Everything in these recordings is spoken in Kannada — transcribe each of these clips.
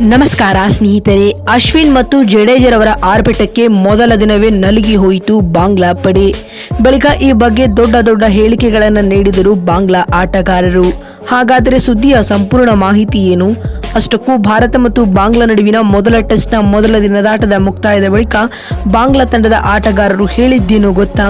ನಮಸ್ಕಾರ ಸ್ನೇಹಿತರೆ, ಅಶ್ವಿನ್ ಮತ್ತು ಜಡೇಜರವರ ಆರ್ಭಟಕ್ಕೆ ಮೊದಲ ದಿನವೇ ನಲುಗಿ ಹೋಯಿತು ಬಾಂಗ್ಲಾ ಪಡೆ. ಬಳಿಕ ಈ ಬಗ್ಗೆ ದೊಡ್ಡ ದೊಡ್ಡ ಹೇಳಿಕೆಗಳನ್ನು ನೀಡಿದರು ಬಾಂಗ್ಲಾ ಆಟಗಾರರು. ಹಾಗಾದರೆ ಸುದ್ದಿಯ ಸಂಪೂರ್ಣ ಮಾಹಿತಿ ಏನು? ಅಷ್ಟಕ್ಕೂ ಭಾರತ ಮತ್ತು ಬಾಂಗ್ಲಾ ನಡುವಿನ ಮೊದಲ ಟೆಸ್ಟ್ನ ಮೊದಲ ದಿನದಾಟದ ಮುಕ್ತಾಯದ ಬಳಿಕ ಬಾಂಗ್ಲಾ ತಂಡದ ಆಟಗಾರರು ಹೇಳಿದ್ದೇನು ಗೊತ್ತಾ?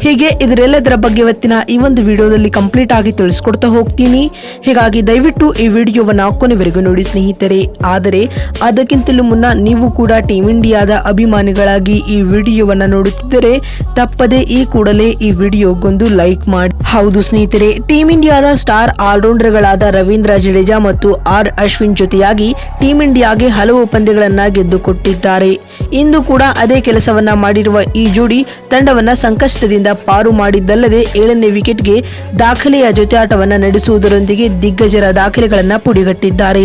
ಹೀಗೆ ಇದರೆಲ್ಲದರ ಬಗ್ಗೆ ಇವತ್ತಿನ ಈ ಒಂದು ವಿಡಿಯೋದಲ್ಲಿ ಕಂಪ್ಲೀಟ್ ಆಗಿ ತಿಳಿಸ್ಕೊಡ್ತಾ ಹೋಗ್ತೀನಿ. ಹೀಗಾಗಿ ದಯವಿಟ್ಟು ಈ ವಿಡಿಯೋವನ್ನ ಕೊನೆವರೆಗೂ ನೋಡಿ ಸ್ನೇಹಿತರೆ. ಆದರೆ, ಅದಕ್ಕಿಂತಲೂ ಮುನ್ನ ನೀವು ಕೂಡ ಟೀಮ್ ಇಂಡಿಯಾದ ಅಭಿಮಾನಿಗಳಾಗಿ ಈ ವಿಡಿಯೋವನ್ನ ನೋಡುತ್ತಿದ್ದರೆ, ತಪ್ಪದೆ ಈ ಕೂಡಲೇ ಈ ವಿಡಿಯೋಗೊಂದು ಲೈಕ್ ಮಾಡಿ. ಹೌದು ಸ್ನೇಹಿತರೆ ಟೀಮ್ ಇಂಡಿಯಾದ ಸ್ಟಾರ್ ಆಲ್ರೌಂಡರ್ಗಳಾದ ರವೀಂದ್ರ ಜಡೇಜಾ ಮತ್ತು ಆರ್ ಅಶ್ವಿನ್ ಜೊತೆಯಾಗಿ ಟೀಮ್ ಇಂಡಿಯಾಗೆ ಹಲವು ಪಂದ್ಯಗಳನ್ನು ಗೆದ್ದುಕೊಟ್ಟಿದ್ದಾರೆ. ಇಂದು ಕೂಡ ಅದೇ ಕೆಲಸವನ್ನ ಮಾಡಿರುವ ಈ ಜೋಡಿ ತಂಡವನ್ನ ಸಂಕಷ್ಟದಿಂದ ಪಾರು ಮಾಡಿದ್ದಲ್ಲದೆ ಏಳನೇ ವಿಕೆಟ್ಗೆ ದಾಖಲೆಯ ಜೊತೆಯಾಟವನ್ನ ನಡೆಸುವುದರೊಂದಿಗೆ ದಿಗ್ಗಜರ ದಾಖಲೆಗಳನ್ನ ಪುಡಿಗಟ್ಟಿದ್ದಾರೆ.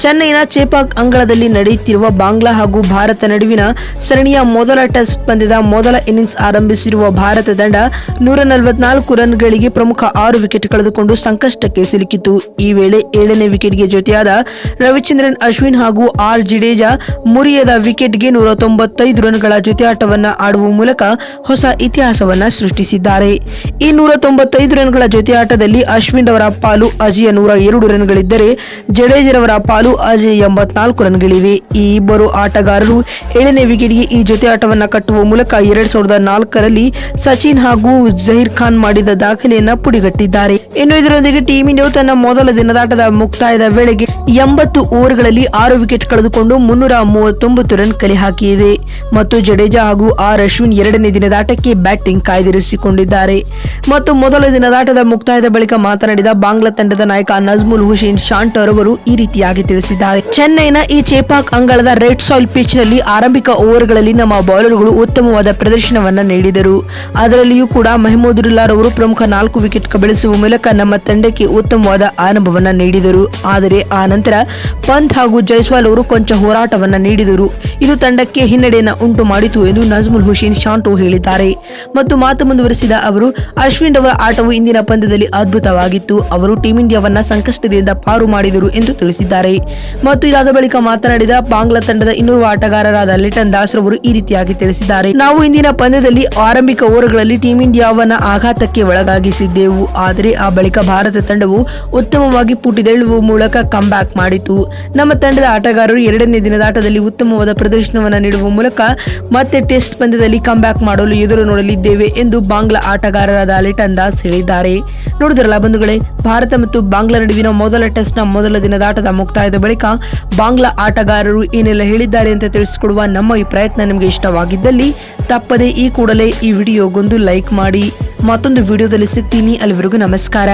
ಚೆನ್ನೈನ ಚೇಪಾಕ್ ಅಂಗಳದಲ್ಲಿ ನಡೆಯುತ್ತಿರುವ ಬಾಂಗ್ಲಾ ಹಾಗೂ ಭಾರತ ನಡುವಿನ ಸರಣಿಯ ಮೊದಲ ಟೆಸ್ಟ್ ಪಂದ್ಯದ ಮೊದಲ ಇನ್ನಿಂಗ್ಸ್ ಆರಂಭಿಸಿರುವ ಭಾರತ ತಂಡ ನೂರ ನಲವತ್ನಾಲ್ಕು ರನ್ಗಳಿಗೆ ಪ್ರಮುಖ ಆರು ವಿಕೆಟ್ ಕಳೆದುಕೊಂಡು ಸಂಕಷ್ಟಕ್ಕೆ ಸಿಲುಕಿತು. ಈ ವೇಳೆ ಏಳನೇ ವಿಕೆಟ್ಗೆ ಜೊತೆಯಾದ ರವಿಚಂದ್ರನ್, ಅಶ್ವಿನ್ ಹಾಗೂ ಆರ್ ಜಡೇಜಾ ಮುರಿಯದ ವಿಕೆಟ್ಗೆ ನೂರ ತೊಂಬತ್ತೈದು ರನ್ಗಳ ಆಟವನ್ನು ಆಡುವ ಮೂಲಕ ಹೊಸ ಇತಿಹಾಸವನ್ನ ಸೃಷ್ಟಿಸಿದ್ದಾರೆ. ಈ ನೂರ ತೊಂಬತ್ತೈದು ರನ್ಗಳ ಜೊತೆಯಾಟದಲ್ಲಿ ಅಶ್ವಿನ್ ಅವರ ಪಾಲು ಅಜಯ ನೂರ ಎರಡು ರನ್ಗಳಿದ್ದರೆ ಜಡೇಜರವರ ಪಾಲು ಅಜಯ್ ಎಂಬತ್ನಾಲ್ಕು ರನ್ಗಳಿವೆ. ಈ ಇಬ್ಬರು ಆಟಗಾರರು ಏಳನೇ ವಿಕೆಟ್ಗೆ ಈ ಜೊತೆ ಆಟವನ್ನು ಕಟ್ಟುವ ಮೂಲಕ ಎರಡ್ ಸಾವಿರದ ನಾಲ್ಕರಲ್ಲಿ ಸಚಿನ್ ಹಾಗೂ ಜಹೀರ್ ಖಾನ್ ಮಾಡಿದ ದಾಖಲೆಯನ್ನ ಪುಡಿಗಟ್ಟಿದ್ದಾರೆ. ಇನ್ನು ಇದರೊಂದಿಗೆ ಟೀಮ್ ಇಂಡಿಯಾವು ತನ್ನ ಮೊದಲ ದಿನದಾಟದ ಮುಕ್ತಾಯದ ವೇಳೆಗೆ ಎಂಬತ್ತು ಓವರ್ಗಳಲ್ಲಿ ಆರು ವಿಕೆಟ್ ಕಳೆದುಕೊಂಡು ಮುನ್ನೂರ ಮೂವತ್ತೊಂಬತ್ತು ರನ್ ಕಲೆ ಹಾಕಿದೆ. ಮತ್ತು ಜಡೇಜಾ ಹಾಗೂ ಆರ್ ಅಶ್ವಿನ್ ಎರಡನೇ ದಿನದಾಟಕ್ಕೆ ಬ್ಯಾಟಿಂಗ್ ಕಾಯ್ದಿರಿಸಿಕೊಂಡಿದ್ದಾರೆ. ಮತ್ತು ಮೊದಲ ದಿನದಾಟದ ಮುಕ್ತಾಯದ ಬಳಿಕ ಮಾತನಾಡಿದ ಬಾಂಗ್ಲಾ ತಂಡದ ನಾಯಕ ನಜ್ಮುಲ್ ಹುಸೇನ್ ಶಾಂಟರ್ ಅವರು ಈ ರೀತಿಯಾಗಿ ತಿಳಿಸಿದ್ದಾರೆ. ಚೆನ್ನೈನ ಈ ಚೇಪಾಕ್ ಅಂಗಳದ ರೆಡ್ ಸಾಯಿಲ್ ಪಿಚ್ನಲ್ಲಿ ಆರಂಭಿಕ ಓವರ್ಗಳಲ್ಲಿ ನಮ್ಮ ಬೌಲರ್ಗಳು ಉತ್ತಮವಾದ ಪ್ರದರ್ಶನವನ್ನು ನೀಡಿದರು. ಅದರಲ್ಲಿಯೂ ಕೂಡ ಮೆಹಮೂದುಲ್ಲಾರ್ ರವರು ಪ್ರಮುಖ ನಾಲ್ಕು ವಿಕೆಟ್ ಕಬಳಿಸುವ ಮೂಲಕ ನಮ್ಮ ತಂಡಕ್ಕೆ ಉತ್ತಮವಾದ ಆರಂಭವನ್ನು ನೀಡಿದರು. ಆದರೆ ಆ ನಂತರ ಪಂತ್ ಹಾಗೂ ಜೈಸ್ವಾಲ್ ಅವರು ಕೊಂಚ ಹೋರಾಟವನ್ನ ನೀಡಿದರು. ಇದು ತಂಡಕ್ಕೆ ಹಿನ್ನಡೆಯನ್ನು ಉಂಟು ಮಾಡಿತು ಎಂದು ನಜ್ಮುಲ್ ಹುಸೇನ್ ಶಾಂಟೋ ಹೇಳಿದ್ದಾರೆ. ಮತ್ತು ಮಾತು ಮುಂದುವರೆಸಿದ ಅವರು, ಅಶ್ವಿನ್ ಅವರ ಆಟವು ಇಂದಿನ ಪಂದ್ಯದಲ್ಲಿ ಅದ್ಭುತವಾಗಿತ್ತು. ಅವರು ಟೀಂ ಇಂಡಿಯಾವನ್ನ ಸಂಕಷ್ಟದಿಂದ ಪಾರು ಮಾಡಿದರು ಎಂದು ತಿಳಿಸಿದ್ದಾರೆ. ಮತ್ತು ಇದಾದ ಬಳಿಕ ಮಾತನಾಡಿದ ಬಾಂಗ್ಲಾ ತಂಡದ ಇನ್ನೂರು ಆಟಗಾರರಾದ ಲಿಟನ್ ದಾಸ್ ರವರು ಈ ರೀತಿಯಾಗಿ ತಿಳಿಸಿದ್ದಾರೆ. ನಾವು ಇಂದಿನ ಪಂದ್ಯದಲ್ಲಿ ಆರಂಭಿಕ ಓವರ್ಗಳಲ್ಲಿ ಟೀಂ ಇಂಡಿಯಾವನ್ನ ಆಘಾತಕ್ಕೆ ಒಳಗಾಗಿಸಿದ್ದೆವು. ಆದರೆ ಆ ಬಳಿಕ ಭಾರತ ತಂಡವು ಉತ್ತಮವಾಗಿ ಪುಟಿದೆಳುವ ಮೂಲಕ ಮಾಡಿತು. ನಮ್ಮ ತಂಡದ ಆಟಗಾರರು ಎರಡನೇ ದಿನದ ಆಟದಲ್ಲಿ ಉತ್ತಮವಾದ ಪ್ರದರ್ಶನವನ್ನು ನೀಡುವ ಮೂಲಕ ಮತ್ತೆ ಟೆಸ್ಟ್ ಪಂದ್ಯದಲ್ಲಿ ಬ್ಯಾಕ್ ಮಾಡಲು ಎದುರು ನೋಡಲಿದ್ದೇವೆ ಎಂದು ಬಾಂಗ್ಲಾ ಆಟಗಾರರಾದ ಲಿಟನ್ ದಾಸ್ ಹೇಳಿದ್ದಾರೆ. ನೋಡಿದ್ರಲ್ಲ ಬಂಧುಗಳೇ, ಭಾರತ ಮತ್ತು ಬಾಂಗ್ಲಾ ನಡುವಿನ ಮೊದಲ ಟೆಸ್ಟ್ನ ಮೊದಲ ದಿನದ ಆಟದ ಮುಕ್ತಾಯದ ಬಳಿಕ ಬಾಂಗ್ಲಾ ಆಟಗಾರರು ಏನೆಲ್ಲ ಹೇಳಿದ್ದಾರೆ ಅಂತ ತಿಳಿಸಿಕೊಡುವ ನಮ್ಮ ಈ ಪ್ರಯತ್ನ ನಿಮಗೆ ಇಷ್ಟವಾಗಿದ್ದಲ್ಲಿ ತಪ್ಪದೆ ಈ ಕೂಡಲೇ ಈ ವಿಡಿಯೋಗೊಂದು ಲೈಕ್ ಮಾಡಿ. ಮತ್ತೊಂದು ವಿಡಿಯೋದಲ್ಲಿ ಸಿಗ್ತೀನಿ. ಅಲ್ಲಿವರೆಗೂ ನಮಸ್ಕಾರ.